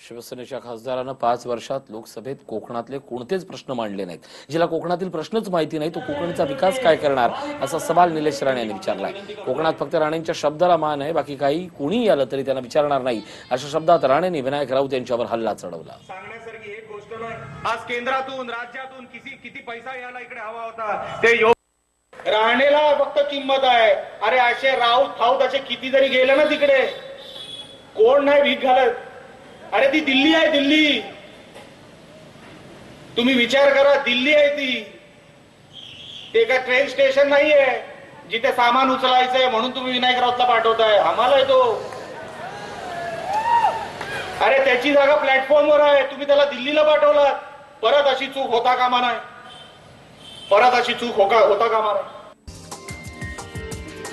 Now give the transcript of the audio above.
शिवसेनेच्या खासदारानं पाच वर्षात लोकसभेत कोकणातले कोणतेच प्रश्न मांडले नाहीत. जिला कोकणातील प्रश्नच माहिती नाही तो कोकणचा विकास काय करणार असा सवाल निलेश राणे यांनी विचारलाय. कोकणात फक्त राणेंच्या शब्दाला मान आहे बाकी काही कुणीही आलं तरी त्यांना विचारणार नाही. अशा शब्दात राणेंनी विनायक राऊत यांच्यावर हल्ला चढवला. सांगण्यासारखी एक गोष्ट नाही. आज केंद्रातून राज्यातून किती किती पैसा यायला इकडे हवा होता. ते राणेला फक्त किंमत आहे. अरे असे राऊत फाऊत असे किती जरी गेले ना तिकडे. कोण नाही भीक घालत. अरे ती दिल्ली आहे दिल्ली. तुम्ही विचार करा दिल्ली आहे ती. ते काय ट्रेन स्टेशन नाहीये जिथे सामान उचलायचंय म्हणून तुम्ही विनायक राऊतला पाठवताय. आम्हाला तो अरे त्याची जागा प्लॅटफॉर्मवर आहे. तुम्ही त्याला दिल्लीला पाठवलात. परत अशी चूक होता कामा नाही. परत अशी चूक होता कामा नाही.